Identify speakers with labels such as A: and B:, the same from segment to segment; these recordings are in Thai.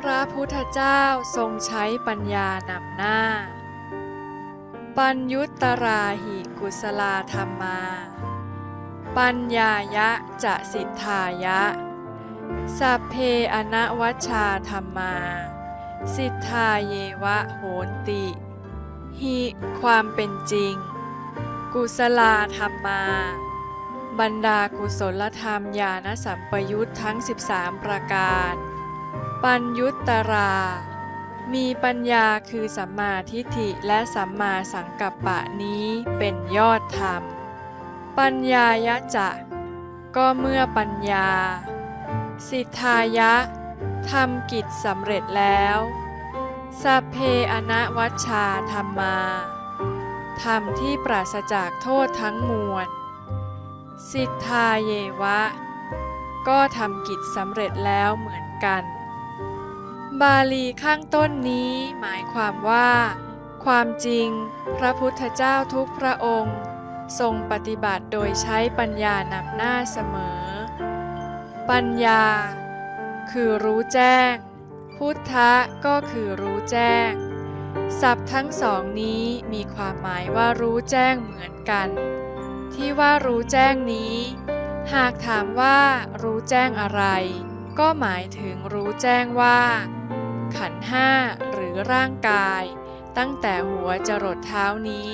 A: พระพุทธเจ้าทรงใช้ปัญญานำหน้า ปัญยุตราหิกุสลาธรรมา ปัญญายะจะสิทธายะ สัพเพอนวัชชาธรรมา สิทธาเยวะโหนติ หิความเป็นจริง กุศลาธรรมา บรรดากุศลธรรมญาณสัมปยุตทั้ง 13 ประการ ปัญยุตตรา มีปัญญาคือสัมมาทิฏฐิและสัมมาสังกัปปะนี้เป็นยอดธรรม ปัญญายะจะ ก็เมื่อปัญญา สิทธายะทำกิจสำเร็จแล้วสัพเพอนวัชชาธรรมาธรรมที่ปราศจากโทษทั้งมวล สิทธาเยวะ ก็ทำกิจสำเร็จแล้วเหมือนกัน บาลีข้างต้นนี้หมายความว่า ความจริง พระพุทธเจ้าทุกพระองค์ ทรงปฏิบัติโดยใช้ปัญญานำหน้าเสมอ ปัญญา คือรู้แจ้ง พุทธะก็คือรู้แจ้งศัพท์ทั้งสองนี้มีความหมายว่ารู้แจ้งเหมือนกัน ที่ว่ารู้แจ้งนี้ หากถามว่ารู้แจ้งอะไร ก็หมายถึงรู้แจ้งว่า ขันห้าหรือร่างกาย ตั้งแต่หัวจรดเท้านี้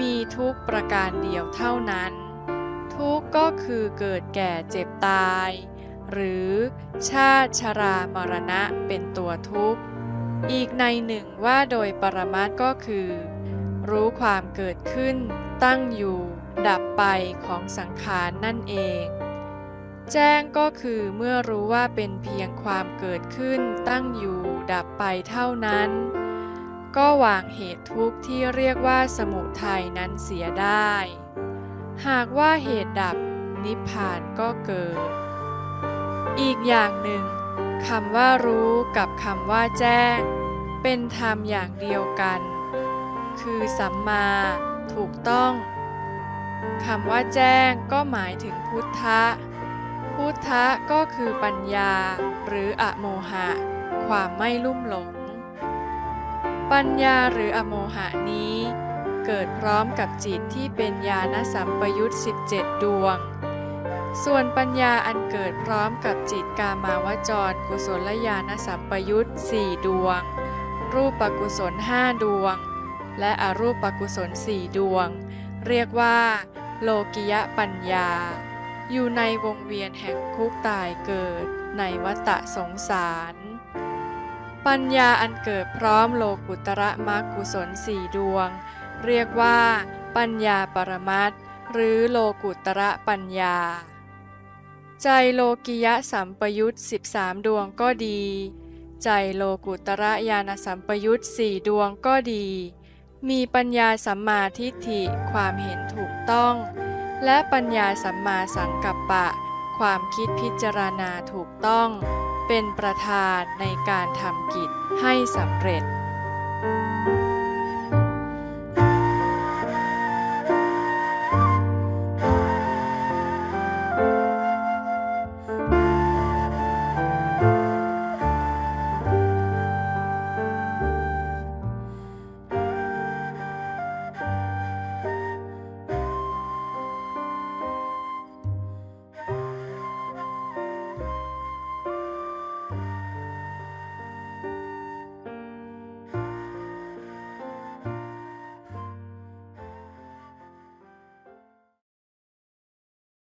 A: มีทุกประการเดียวเท่านั้น ทุกก็คือเกิดแก่เจ็บตาย หรือชาติชรามรณะเป็นตัวทุกข์ อีกในหนึ่งว่าโดยปรมัตถ์ก็คือ รู้ความเกิดขึ้นตั้งอยู่ดับไปของสังขารนั่นเอง แจ้งก็คือเมื่อรู้ว่าเป็นเพียงความเกิดขึ้นตั้งอยู่ดับไปเท่านั้น ก็วางเหตุทุกข์ที่เรียกว่าสมุทัยนั้นเสียได้ หากว่าเหตุดับนิพพานก็เกิด อีกอย่างหนึ่งคำว่ารู้กับคำว่าแจ้ง เป็นธรรมอย่างเดียวกัน คือสัมมา ถูกต้องคำว่าแจ้งก็หมายถึงพุทธะ พุทธะก็คือปัญญา หรืออโมหะ ความไม่ลุ่มหลง ปัญญาหรืออโมหะนี้ เกิดพร้อมกับจิตที่เป็นญาณสัมปยุต17 ดวง ส่วนปัญญาอันเกิดพร้อมกับจิตกามาวจร กุศลญาณสัมปยุต4ดวง รูปกุศล5ดวง และอรูปกุศล4ดวง เรียกว่า โลกิยปัญญา อยู่ในวงเวียนแห่งคุกตายเกิดในวัฏสงสาร ปัญญาอันเกิดพร้อมโลกุตระมรรคกุศลสี่ดวง เรียกว่าปัญญาปรมัตหรือโลกุตระปัญญา ใจโลกิยะสัมปยุต13ดวงก็ดี ใจโลกุตระญาณสัมปยุตสี่ดวงก็ดี มีปัญญาสัมมาทิฏฐิความเห็นถูกต้อง และปัญญาสัมมาสังกัปปะ ความคิดพิจารณาถูกต้อง เป็นประธานในการทำกิจให้สำเร็จ